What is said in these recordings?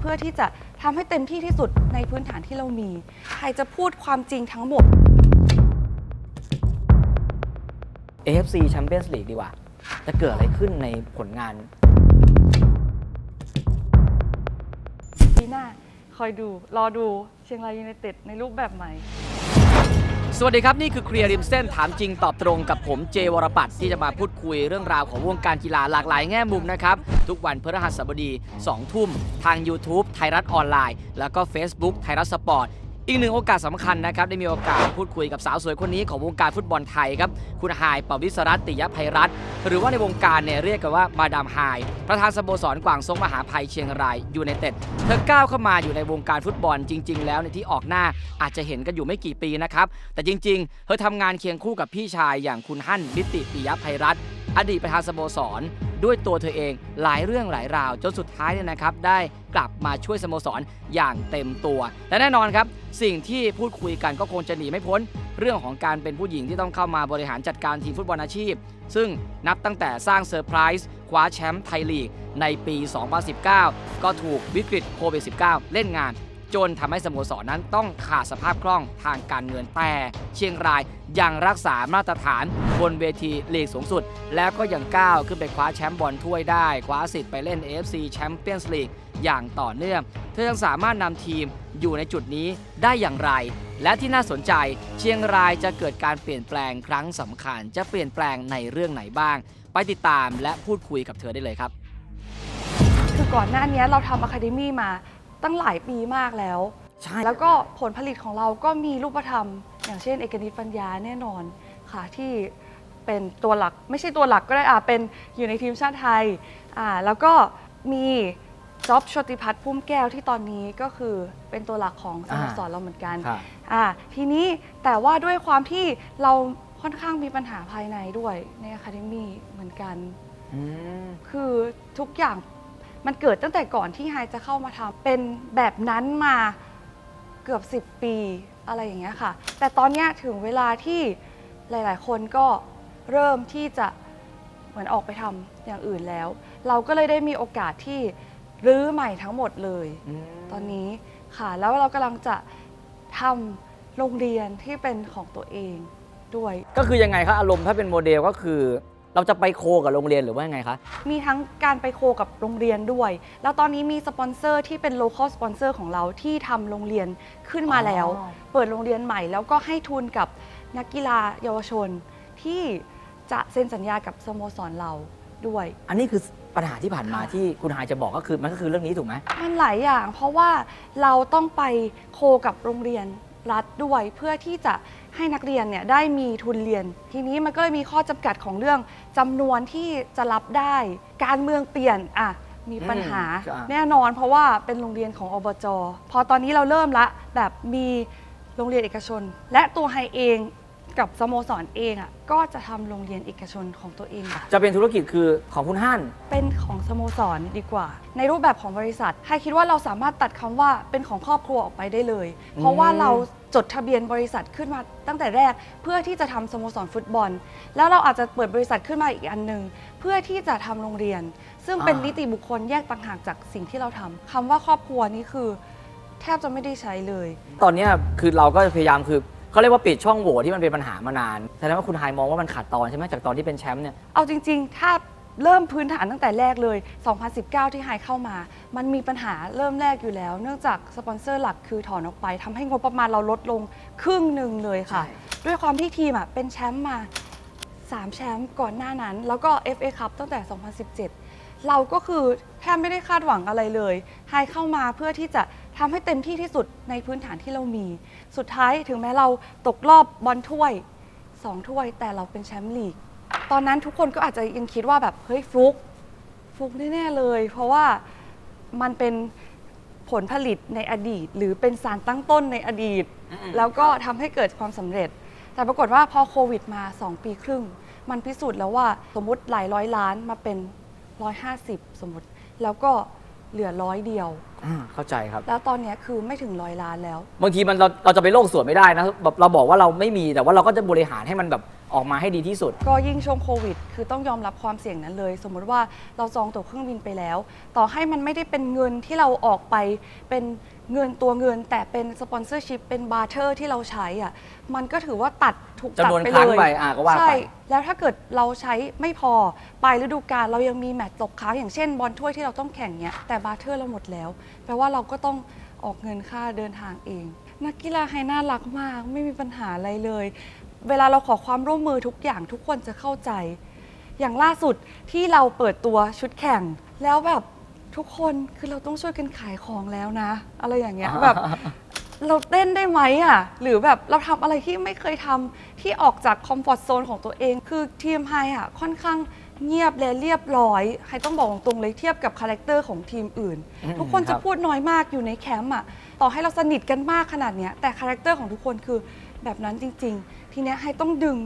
เพื่อที่จะทำให้เต็มที่ที่สุดในพื้นฐานที่เรามี ใครจะพูดความจริงทั้งหมด AFC Champions League ดีกว่า จะเกิดอะไรขึ้นในผลงาน ปีหน้า คอยดู รอดูเชียงรายยูไนเต็ดในรูปแบบใหม่ สวัสดีครับ นี่คือเคลียร์ริมเส้นถามจริงตอบตรงกับผมเจวรปัตที่จะมาพูดคุยเรื่องราวของวงการกีฬาหลากหลายแง่มุมนะครับ ทุกวันพฤหัสบดี 2 ทุ่ม ทาง YouTube ไทยรัฐออนไลน์ แล้วก็ Facebook ไทยรัฐสปอร์ต อีกหนึ่งโอกาสสำคัญนะครับ ได้มีโอกาสพูดคุยกับสาวสวยคนนี้ของวงการฟุตบอลไทยครับ คุณหายปวิศรัตน์ติยภัยรัตน์หรือว่าในวงการเนี่ยเรียกกันว่ามาดามไฮาย ประธานสโมสรกวางซงมหาภัยเชียงรายยูไนเต็ดเธอก้าวเข้ามาอยู่ในวงการฟุตบอลจริง ๆ แล้วในที่ออกหน้าอาจจะเห็นกันอยู่ไม่กี่ปีนะครับแต่จริง ๆ เธอทำงานเคียงคู่กับพี่ชายอย่างคุณฮั่นนิติปิยภัยรัตน์ อดีตประธานสโมสร ด้วยตัวเธอเองหลายเรื่องหลายราว จนสุดท้ายเนี่ยนะครับ ได้กลับมาช่วยสโมสรอย่างเต็มตัว และแน่นอนครับ สิ่งที่พูดคุยกันก็คงจะหนีไม่พ้น เรื่องของการเป็นผู้หญิงที่ต้องเข้ามาบริหารจัดการทีมฟุตบอลอาชีพ ซึ่งนับตั้งแต่สร้างเซอร์ไพรส์คว้าแชมป์ไทยลีกในปี 2019 ก็ถูกวิกฤตโควิด -19 เล่นงาน จนทำให้สโมสรนั้นต้องขาดสภาพคล่องทางการเงินแต่ เชียงรายยังรักษามาตรฐานบนเวทีลีกสูงสุด แล้วก็ยังก้าวขึ้นไปคว้าแชมป์บอลถ้วยได้ คว้าสิทธิ์ไปเล่น AFC Champions League อย่างต่อเนื่อง เธอยังสามารถนำทีมอยู่ในจุดนี้ได้อย่างไร และที่น่าสนใจ เชียงรายจะเกิดการเปลี่ยนแปลงครั้งสำคัญ จะเปลี่ยนแปลงในเรื่องไหนบ้าง ไปติดตามและพูดคุยกับเธอได้เลยครับ คือก่อนหน้านี้เราทำอะคาเดมี่มา ตั้งหลายปีมากแล้ว ใช่ แล้วก็ผลผลิตของเราก็มีรูปธรรม อย่างเช่น เอกนิตปัญญาแน่นอนค่ะที่เป็นตัวหลักไม่ใช่ตัวหลักก็ได้อ่าเป็นอยู่ในทีมชาติไทยอ่าแล้วก็มีจ็อบชติพัฒน์พุ่มแก้วที่ตอนนี้ก็คือเป็นตัวหลักของสโมสรเราเหมือนกัน ครับ อ่าทีนี้แต่ว่าด้วยความที่เราค่อนข้างมีปัญหาภายในด้วยในอะคาเดมี่เหมือนกัน อืม คือทุกอย่าง มันเกิดตั้งแต่ก่อนที่ไฮจะเข้ามาทำเป็นแบบนั้นมาเกือบ 10 ปีอะไรอย่างเงี้ยค่ะ แต่ตอนเนี้ยถึงเวลาที่หลาย ๆ คนก็เริ่มที่จะเหมือนออกไปทำอย่างอื่นแล้ว เราก็เลยได้มีโอกาสที่รื้อใหม่ทั้งหมดเลย ตอนนี้ค่ะ แล้วเรากำลังจะทำโรงเรียนที่เป็นของตัวเองด้วย ก็คือยังไงครับอารมณ์ถ้าเป็นโมเดลก็คือ เราจะไปโคกับโรงเรียนหรือว่ายังไงคะ มีทั้งการไปโคกับโรงเรียนด้วย แล้วตอนนี้มีสปอนเซอร์ที่เป็น local sponsor ของเราที่ทำโรงเรียนขึ้นมาแล้ว อ๋อ เปิดโรงเรียนใหม่ แล้วก็ให้ทุนกับนักกีฬาเยาวชน ที่จะเซ็นสัญญากับสโมสรเราด้วย อันนี้คือปัญหาที่ผ่านมาค่ะที่คุณหายจะบอกก็คือมันก็คือเรื่องนี้ถูกไหม มันหลายอย่าง เพราะว่าเราต้องไปโคกับโรงเรียน รัฐด้วยเพื่อที่จะให้นักเรียนเนี่ยได้มีทุนเรียน ทีนี้มันก็เลยมีข้อจำกัดของเรื่องจำนวนที่จะรับได้ การเมืองเปลี่ยนอะมีปัญหาอืม แน่นอน เพราะว่าเป็นโรงเรียนของอบจพอตอนนี้เราเริ่มละแบบมีโรงเรียนเอกชน และตัวไฮเอง กับสโมสรเองอะก็จะทำโรงเรียนเอกชนของตัวเองจะเป็นธุรกิจคือของคุณฮั่น เป็นของสโมสรดีกว่า ในรูปแบบของบริษัทไฮคิดว่าเราสามารถตัดคำว่าเป็นของครอบครัวออกไปได้เลย เพราะว่าเราจดทะเบียนบริษัทขึ้นมาตั้งแต่แรก เพื่อที่จะทำสโมสรฟุตบอล แล้วเราอาจจะเปิดบริษัทขึ้นมาอีกอันหนึ่งเพื่อที่จะทำโรงเรียน ซึ่งเป็นอ่านิ นิติบุคคลแยกต่างหากจากสิ่งที่เราทำคำว่าครอบครัวนี่คือ แทบจะไม่ได้ใช้เลย ตอนเนี้ยคือเราก็พยายามคือ เขาเรียกว่าปิดช่องโหว่ที่มันเป็นปัญหามานานแสดงว่าคุณไฮายมองว่ามันขาดตอนใช่ไหมจากตอนที่เป็นแชมป์เนี่ย เอาจริง ๆ ถ้าเริ่มพื้นฐานตั้งแต่แรกเลย 2019 ที่ไฮเข้ามา มันมีปัญหาเริ่มแรกอยู่แล้ว เนื่องจากสปอนเซอร์หลักคือถอนออกไปทำให้งบประมาณเราลดลงครึ่งหนึ่งเลยค่ะ ใช่ ด้วยความที่ทีมอะเป็นแชมป์มา 3 แชมป์ก่อนหน้านั้น แล้วก็ FA คัพตั้งแต่ 2017 เราก็คือแทบไม่ได้คาดหวังอะไรเลยไฮเข้ามาเพื่อที่จะ ทำให้เต็มที่ที่สุดในพื้นฐานที่เรามี สุดท้ายถึงแม้เราตกรอบบอลถ้วย2ถ้วย แต่เราเป็นแชมป์ลีก ตอนนั้นทุกคนก็อาจจะยังคิดว่าแบบเฮ้ยฟลุกฟลุกแน่ๆเลย เพราะว่ามันเป็นผลผลิตในอดีต หรือเป็นสารตั้งต้นในอดีต แล้วก็ทำให้เกิดความสำเร็จ แต่ปรากฏว่าพอโควิดมา 2 ปีครึ่ง มันพิสูจน์แล้วว่าสมมุติหลายร้อยล้านมาเป็น 150 สมมติ แล้วก็เหลือร้อยเดียว อ่าเข้าใจครับ แล้วตอนเนี้ยคือไม่ถึงร้อยล้านแล้ว บางทีมันเราเราจะไปโลกสวนไม่ได้นะแบบเราบอกว่าเราไม่มีแต่ว่าเราก็จะบริหารให้มันแบบ ออกมาให้ดีที่สุด ก็ยิ่งช่วงโควิด คือต้องยอมรับความเสี่ยงนั้นเลย สมมุติว่าเราจองตั๋วเครื่องบินไปแล้ว ต่อให้มันไม่ได้เป็นเงินที่เราออกไปเป็นเงินตัวเงิน แต่เป็นสปอนเซอร์ชิพเป็นบาร์เทอร์ที่เราใช้อะมันก็ถือว่าตัดถูกตัดจำนวนไปครั้เลงยไปอะก็ว่าไป ใช่ แล้วถ้าเกิดเราใช้ไม่พอปลายฤดูกาลเรายังมีแมตช์ตกค้างอย่างเช่นบอลถ้วยที่เราต้องแข่งเนี้ยแต่บาร์เทอร์เราหมดแล้ว แปลว่าเราก็ต้องออกเงินค่าเดินทางเอง นักกีฬาไฮน่ารักมาก ไม่มีปัญหาอะไรเลย เวลาเราขอความร่วมมือทุกอย่างทุกคนจะเข้าใจ อย่างล่าสุดที่เราเปิดตัวชุดแข่ง แล้วแบบทุกคนคือเราต้องช่วยกันขายของแล้วนะ อะไรอย่างเงี้ยแบบเราเต้นได้ไหมอะหรือแบบเราทำอะไรที่ไม่เคยทำที่ออกจากคอมฟอร์ทโซนของตัวเอง คือทีมไฮอะค่อนข้างเงียบและเรียบร้อยไฮต้องบอกตรงๆเลยเทียบกับคาแรคเตอร์ของทีมอื่นอืมทุกคนครัจะบพูดน้อยมากอยู่ในแคมป์อะต่อให้เราสนิทกันมากขนาดเนี้ยแต่คาแรคเตอร์ของทุกคนคือ แบบนั้นจริงๆ ทีเนี้ยไฮต้องดึง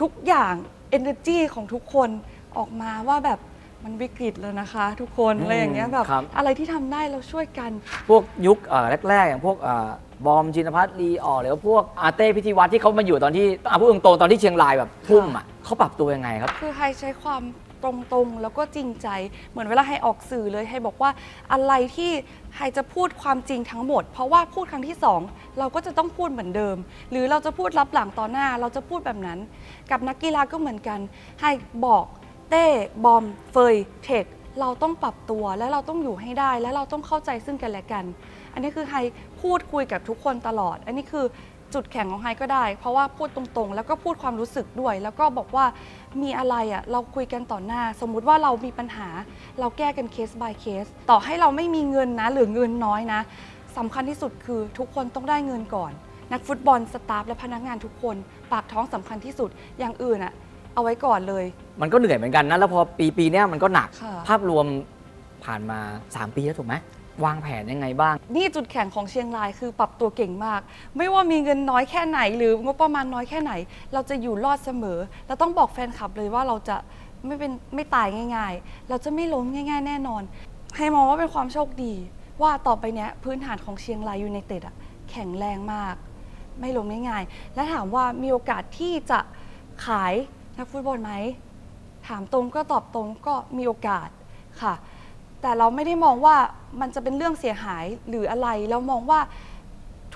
ทุกอย่าง energy ของทุกคนออกมาว่าแบบมันวิกฤตแล้วนะคะ ทุกคนอะไรอย่างเงี้ยแบบ ครับ อะไรที่ทำได้เราช่วยกัน พวกยุคเอ่อแรก ๆ อย่างพวกเอ่อบอมจินพัฒน์ลีออกหรือว่าพวกอาเต้พิธีวัฒน์ที่เขามาอยู่ตอนที่อะพูดตรงๆตอนที่เชียงรายแบบทุ่มอะเขาปรับตัวยังไงครับ คือไฮใช้ความ ตรงๆ แล้วก็จริงใจ เหมือนเวลาไฮออกสื่อเลยไฮบอกว่าอะไรที่ไฮจะพูดความจริงทั้งหมด เพราะว่าพูดครั้งที่สองเราก็จะต้องพูดเหมือนเดิม หรือเราจะพูดรับหลังต่อหน้า เราจะพูดแบบนั้น กับนักกีฬาก็เหมือนกันไฮบอกเต้บอม เฟยเทคเราต้องปรับตัวและเราต้องอยู่ให้ได้ และเราต้องเข้าใจซึ่งกันและกัน อันนี้คือไฮพูดคุยกับทุกคนตลอด อันนี้คือ จุดแข็งของไฮก็ได้ เพราะว่าพูดตรงๆ แล้วก็พูดความรู้สึกด้วย แล้วก็บอกว่ามีอะไรอะเราคุยกันต่อหน้า สมมุติว่าเรามีปัญหา เราแก้กันเคส by เคส ต่อให้เราไม่มีเงินนะ หรือเงินน้อยนะสำคัญที่สุดคือทุกคนต้องได้เงินก่อน นักฟุตบอลสตาฟและพนักงานทุกคน ปากท้องสำคัญที่สุดอย่างอื่นอะเอาไว้ก่อนเลย มันก็เหนื่อยเหมือนกันนะแล้วพอปีปีๆเนี้ยมันก็หนัก ค่ะ ภาพรวมผ่านมา 3 ปีแล้วถูกไหม วางแผนยังไงบ้าง นี่จุดแข็งของเชียงรายคือปรับตัวเก่งมาก ไม่ว่ามีเงินน้อยแค่ไหน หรืองบประมาณน้อยแค่ไหน เราจะอยู่รอดเสมอ เราต้องบอกแฟนคลับเลยว่าเราจะไม่เป็นไม่ตายง่าย ๆ เราจะไม่ล้มง่าย ๆ แน่นอน ให้มองว่าเป็นความโชคดี ว่าต่อไปเนี้ยพื้นฐานของเชียงรายยูไนเต็ดอะแข็งแรงมาก ไม่ล้มง่ายๆ และถามว่ามีโอกาสที่จะขายนักฟุตบอลไหม ถามตรงก็ตอบตรงก็มีโอกาสค่ะ แต่เราไม่ได้มองว่ามันจะเป็นเรื่องเสียหายหรืออะไร เรามองว่า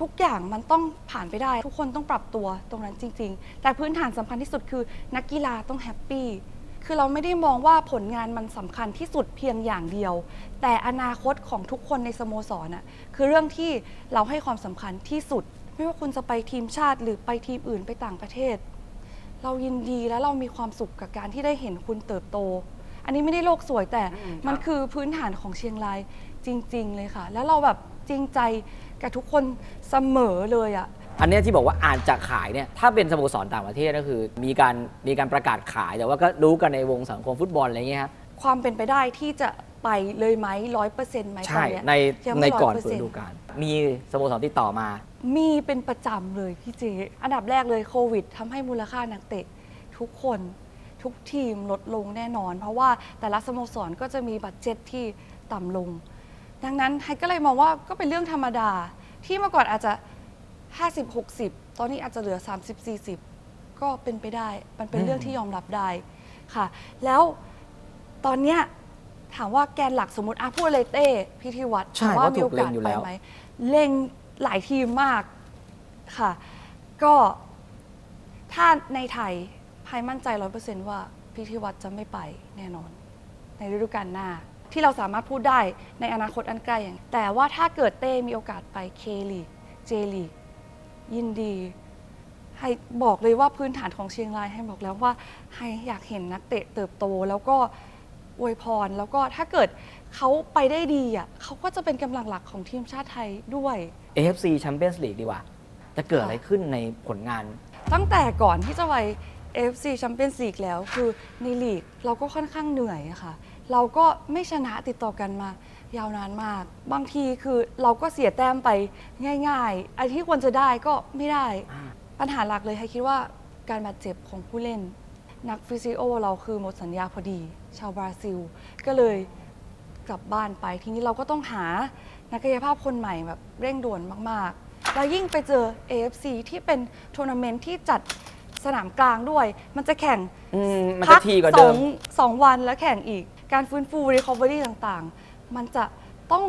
ทุกอย่างมันต้องผ่านไปได้ ทุกคนต้องปรับตัวตรงนั้นจริง ๆ แต่พื้นฐานสำคัญที่สุดคือ นักกีฬาต้องแฮปปี้คือเราไม่ได้มองว่าผลงานมันสำคัญที่สุดเพียงอย่างเดียว แต่อนาคตของทุกคนในสโมสรน่ะคือเรื่องที่เราให้ความสำคัญที่สุด ไม่ว่าคุณจะไปทีมชาติหรือไปทีมอื่นไปต่างประเทศ เรายินดีและเรามีความสุขกับการที่ได้เห็นคุณเติบโต อันนี้ไม่ได้โลกสวยแต่อืมครับ มันคือพื้นฐานของเชียงรายจริง ๆ เลยค่ะ แล้วเราแบบจริงใจกับทุกคนเสมอเลยอะ อันเนี้ยที่บอกว่าอาจจะขายเนี่ยถ้าเป็นสโมสรต่างประเทศก็คือ มีการมีการประกาศขาย แต่ว่าก็รู้กันในวงสังคมฟุตบอลอะไรเงี้ยฮะความเป็นไปได้ที่จะไปเลยไหมร้อยเปอร์เซ็นต์ไหมตอใช่นเนี้ยในยังในไม่ก่อน100%เปิดฤดูกาลมีสโมสรติดต่อมา มีเป็นประจำเลยพี่เจ อันดับแรกเลยโควิดทำให้มูลค่านักเตะทุกคน ทุกทีมลดลงแน่นอน เพราะว่าแต่ละสโมสรก็จะมีบัตเจ็ตที่ต่ำลง ดังนั้นไฮก็เลยมองว่าก็เป็นเรื่องธรรมดา ที่เมื่อก่อนอาจจะ 50 60 ตอนนี้อาจจะเหลือ 30 40 ก็เป็นไปได้ มันเป็นอืมเรื่องที่ยอมรับได้ค่ะ แล้วตอนเนี้ยถามว่าแกนหลักสมมติอาพูดเลยเต้พิธีวัตรใช่ถามว่าเพราะถูมีโอกกาสเล็งอยู่ไปแล้ว ไหมเล็งหลายทีมมากค่ะ ก็ถ้าในไทยภายมั่นใจร้อยเปอร์เซนต์ว่าพิธีวัตรจะไม่ไปแน่นอน ในฤดูกาลหน้า ที่เราสามารถพูดได้ในอนาคตอันใกล้อย่าง แต่ว่าถ้าเกิดเต้มีโอกาสไปเคลีเจลียินดี ให้บอกเลยว่าพื้นฐานของเชียงรายให้บอกแล้วว่าให้อยากเห็นนักเตะเติบโตแล้วก็อวยพรแล้วก็ถ้าเกิดเขาไปได้ดีอะเขาก็จะเป็นกำลังหลักของทีมชาติไทยด้วย AFC Champions League ดีกว่า จะเกิดอะไรขึ้นในผลงาน ตั้งแต่ก่อนที่จะไป AFC Champions League แล้ว คือในลีกเราก็ค่อนข้างเหนื่อยอะค่ะ เราก็ไม่ชนะติดต่อกันมา ยาวนานมาก บางทีคือเราก็เสียแต้มไปง่ายๆอันที่ควรจะได้ก็ไม่ได้ ปัญหาหลักเลยให้คิดว่าการบาดเจ็บของผู้เล่น นักฟิสิโอเราคือหมดสัญญาพอดี ชาวบราซิล ก็เลยกลับบ้านไปทีนี้เราก็ต้องหานักกายภาพคนใหม่แบบเร่งด่วนมากๆ แล้วยิ่งไปเจอ AFC ที่เป็นทัวร์นาเมนต์ที่จัด สนามกลางด้วย มันจะแข่งอืมมันพัจะทีกว่าสเดิอม งสองวันแล้วแข่งอีก การฟื้นฟู recovery ต่างๆ มันจะต้อง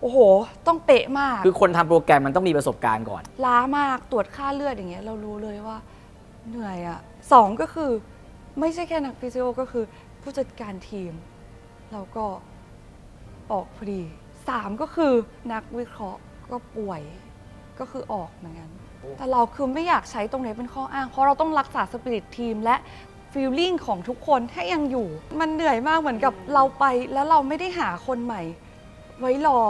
โอ้โห ต้องเป๊ะมาก คือคนทำโปรแกรมมันต้องมีประสบการณ์ก่อน ล้ามากตรวจค่าเลือดอย่างเงี้ยเรารู้เลยว่าเหนื่อยอะ่ะสองก็คือ ไม่ใช่แค่นักฟิสิโอก็คือ ผู้จัดการทีม เราก็ออกพอดีสามก็คือนักวิเคราะห์ก็ป่วยก็คือออกเหมือนกันโอ้ แต่เราคือไม่อยากใช้ตรงนี้เป็นข้ออ้าง เพราะเราต้องรักษาสปิริตทีมและฟีลลิ่งของทุกคนให้ยังอยู่ มันเหนื่อยมากเหมือนกับเราไป แล้วเราไม่ได้หาคนใหม่ ไว้รอ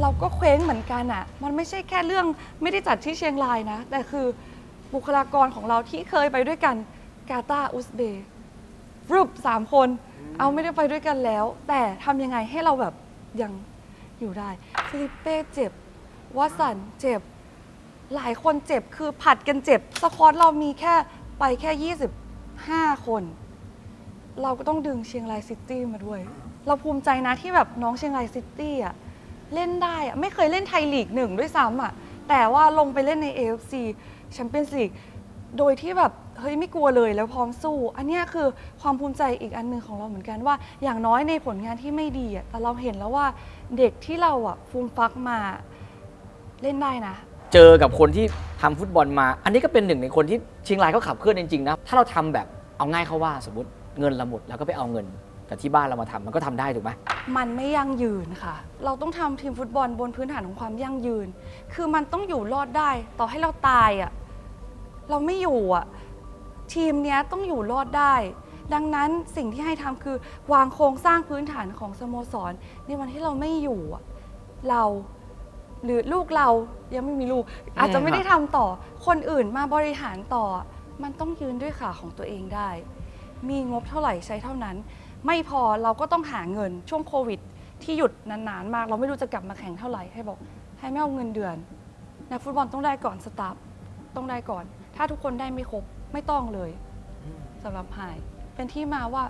เราก็เคว้งเหมือนกันอะมันไม่ใช่แค่เรื่องไม่ได้จัดที่เชียงรายนะ แต่คือบุคลากรของเราที่เคยไปด้วยกันกาตาอุซเบย์รูปสามคน เอาไม่ได้ไปด้วยกันแล้ว แต่ทำยังไงให้เราแบบยังอยู่ได้ฟิลิปเป้เจ็บวสันเจ็บ หลายคนเจ็บคือผัดกันเจ็บ สควอตเรามีแค่ไปแค่ 25 คน เราก็ต้องดึงเชียงรายซิตี้มาด้วย เราภูมิใจนะที่แบบน้องเชียงรายซิตี้อะเล่นได้อะไม่เคยเล่นไทยลีกหนึ่งด้วยซ้ำอะแต่ว่าลงไปเล่นใน AFC แชมเปี้ยนส์ลีกโดยที่แบบเฮ้ยไม่กลัวเลยแล้วพร้อมสู้ อันนี้คือความภูมิใจอีกอันหนึ่งของเราเหมือนกันว่า อย่างน้อยในผลงานที่ไม่ดีอะแต่เราเห็นแล้วว่าเด็กที่เราอะฟูมฟักมาเล่นได้นะ เจอกับคนที่ทำฟุตบอลมา อันนี้ก็เป็นหนึ่งในคนที่เชียงรายเขาขับเคลื่อนจริงๆนะ ถ้าเราทำแบบเอาง่ายเข้าว่าสมมติเงินเราหมดแล้วก็ไปเอาเงินแต่ที่บ้านเรามาทำมันก็ทำได้ถูกไหมมันไม่ยั่งยืนค่ะ เราต้องทำทีมฟุตบอลบนพื้นฐานของความยั่งยืน คือมันต้องอยู่รอดได้ ต่อให้เราตายอะ่ะเราไม่อยู่อะ่ะทีมเนี้ยต้องอยู่รอดได้ ดังนั้นสิ่งที่ให้ทำคือวางโครงสร้างพื้นฐานของสโมสร ในวันที่เราไม่อยู่อะเรา หรือลูกเรายังไม่มีลูก อาจจะไม่ได้ทำต่อ คนอื่นมาบริหารต่อ มันต้องยืนด้วยขาของตัวเองได้ มีงบเท่าไหร่ใช้เท่านั้น ไม่พอเราก็ต้องหาเงินช่วงโควิด ที่หยุดนานๆมาก เราไม่รู้จะกลับมาแข่งเท่าไหร่ให้บอก ให้ไม่เอาเงินเดือนนักฟุตบอลต้องได้ก่อนสตาฟต้องได้ก่อน ถ้าทุกคนได้ไม่ครบไม่ต้องเลยสำหรับไฮเป็นที่มาว่า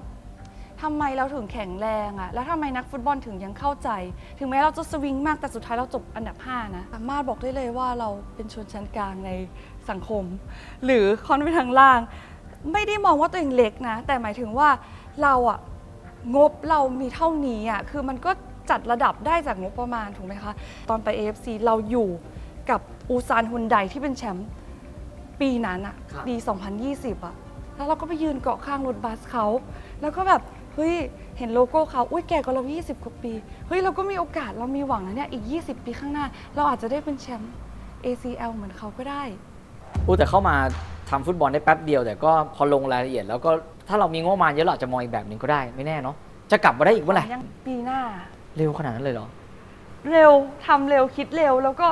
ทำไมเราถึงแข็งแรงอะแล้วทำไมนักฟุตบอลถึงยังเข้าใจ ถึงแม้เราจะสวิงมากแต่สุดท้ายเราจบอันดับ 5 นะสามารถบอกได้เลยว่าเราเป็นชนชั้นกลางในสังคม หรือคอนไปทางล่าง ไม่ได้มองว่าตัวเองเล็กนะ แต่หมายถึงว่าเราอะงบเรามีเท่านี้อะคือมันก็จัดระดับได้จากงบประมาณถูกไหมคะ ตอนไป AFC เราอยู่กับอูซานฮุนไดที่เป็นแชมป์ปีนั้นอะครับปี 2020อะแล้วเราก็ไปยืนเกาะข้างรถบัสเขา แล้วก็แบบเฮ้ยเห็นโลโก้เขาอุ้ยแก่กว่าเรา 20 กว่าปีเฮ้ยเราก็มีโอกาสเรามีหวังนะเนี่ยอีก 20 ปีข้างหน้า เราอาจจะได้เป็นแชมป์ ACL เหมือนเขาก็ได้พูดแต่เข้ามาทำฟุตบอลได้แป๊บเดียว แต่ก็พอลงรายละเอียด แล้วก็ถ้าเรามีงบประมาณเยอะเราอาจจะมองอีกแบบหนึ่งก็ได้ไม่แน่เนาะจะกลับมาได้อีกเมื่อไหร่ยังปีหน้า เร็วขนาดนั้นเลยเหรอ เร็วทำเร็วคิดเร็ว แล้วก็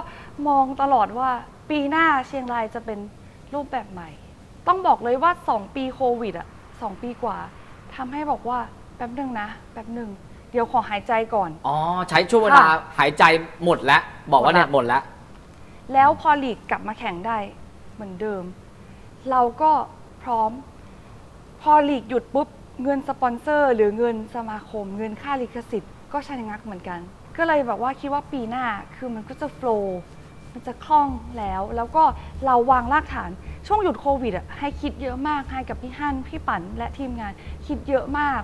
มองตลอดว่าปีหน้าเชียงรายจะเป็นรูปแบบใหม่ ต้องบอกเลยว่า 2 ปีโควิดอะสองปีกว่าทำให้บอกว่า แป๊บหนึ่งนะแป๊บหนึ่งเดี๋ยวขอหายใจก่อน อ๋อ ใช้ช่วงเวลาค่ะหายใจหมดแล้ว บอกว่าเนี่ยหมดแล้ว แล้วพอลีกกลับมาแข่งได้เหมือนเดิม เราก็พร้อม พอลีกหยุดปุ๊บ เงินสปอนเซอร์ หรือเงินสมาคม เงินค่าลิขสิทธิ์ก็ชะงักเหมือนกัน ก็เลยแบบว่าคิดว่าปีหน้าคือมันก็จะโฟล์มันจะคล่องแล้ว แล้วก็เราวางรากฐานช่วงหยุดโควิดอะให้คิดเยอะมากให้กับพี่ฮั่นพี่ปั่นและทีมงานคิดเยอะมาก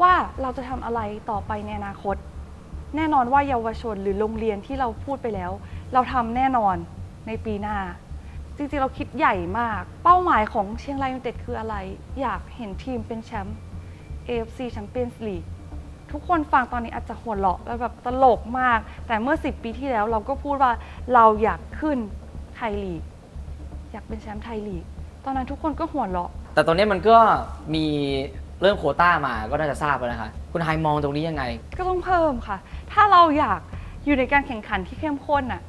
ว่าเราจะทำอะไรต่อไปในอนาคต แน่นอนว่าเยาวชนหรือโรงเรียนที่เราพูดไปแล้ว เราทำแน่นอนในปีหน้า จริงๆ เราคิดใหญ่มาก เป้าหมายของเชียงรายยูไนเต็ดคืออะไร อยากเห็นทีมเป็นแชมป์ AFC Champions League ทุกคนฟังตอนนี้อาจจะหัวเราะแล้วแบบตลกมาก แต่เมื่อ 10 ปีที่แล้วเราก็พูดว่าเราอยากขึ้นไทยลีก อยากเป็นแชมป์ไทยลีก ตอนนั้นทุกคนก็หัวเราะ แต่ตอนนี้มันก็มี เรื่องโควต้ามาก็น่าจะทราบแล้วนะคะ คุณไฮมองตรงนี้ยังไง ก็ต้องเพิ่มค่ะ ถ้าเราอยากอยู่ในการแข่งขันที่เข้มข้นอะ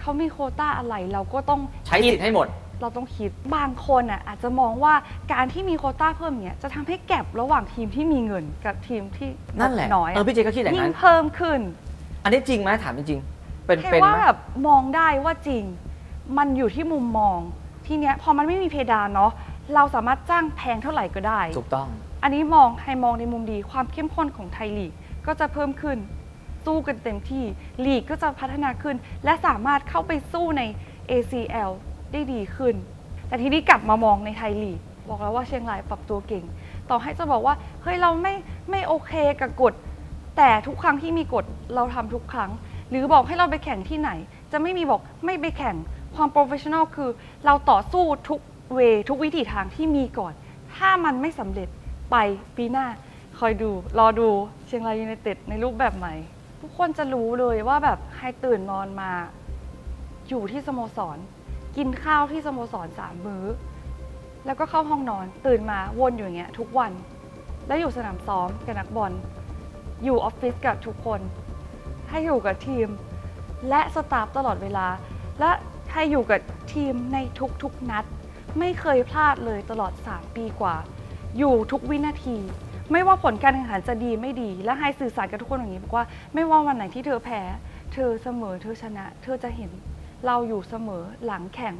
เขามีโควต้าอะไรเราก็ต้องใช้สิทธิ์ให้หมด เราต้องคิดบางคนอะอาจจะมองว่าการที่มีโควต้าเพิ่มเนี้ยจะทำให้แก็บระหว่างทีมที่มีเงินกับทีมที่นั่นแหละน้อยเออพี่เจก็คิดอย่างยิ่นั้งน เพิ่มขึ้น อันนี้จริงไหมถามจริงๆเป็นแค่เป็นว่าไหมแบบมองได้ว่าจริง มันอยู่ที่มุมมอง ทีเนี้ยพอมันไม่มีเพดานเนาะ เราสามารถจ้างแพงเท่าไหร่ก็ได้ ถูกต้อง อันนี้มองให้มองในมุมดีความเข้มข้นของไทยลีกก็จะเพิ่มขึ้น สู้กันเต็มที่ลีกก็จะพัฒนาขึ้น และสามารถเข้าไปสู้ใน ACL ได้ดีขึ้น แต่ทีนี้กลับมามองในไทยลีกบอกแล้วว่าเชียงรายปรับตัวเก่ง ต่อให้จะบอกว่าเฮ้ยเราไม่ไม่โอเคกับกฎ แต่ทุกครั้งที่มีกฎเราทำทุกครั้ง หรือบอกให้เราไปแข่งที่ไหน จะไม่มีบอกไม่ไปแข่งความโปรเฟชชั่นอลคือ เราต่อสู้ทุกเวทุกวิถีทางที่มีก่อน ถ้ามันไม่สำเร็จ ไปปีหน้าคอยดูรอดูเชียงรายยูไนเต็ดในรูปแบบใหม่ ทุกคนจะรู้เลยว่าแบบใครตื่นนอนมา อยู่ที่สโมสร กินข้าวที่สโมสรสามมื้อ แล้วก็เข้าห้องนอนตื่นมาวนอยู่อย่างเงี้ยทุกวัน แล้วอยู่สนามซ้อมกับนักบอลอยู่ออฟฟิศกับทุกคนให้อยู่กับทีม และสตาฟตลอดเวลา และให้อยู่กับทีมในทุกๆนัด ไม่เคยพลาดเลยตลอด 3 ปีกว่า อยู่ทุกวินาที ไม่ว่าผลการแข่งขันจะดีไม่ดี และให้สื่อสารกับทุกคนอย่างนี้บอกว่าไม่ว่าวันไหนที่เธอแพ้ เธอเสมอเธอชนะ เธอจะเห็นเราอยู่เสมอหลังแข่ง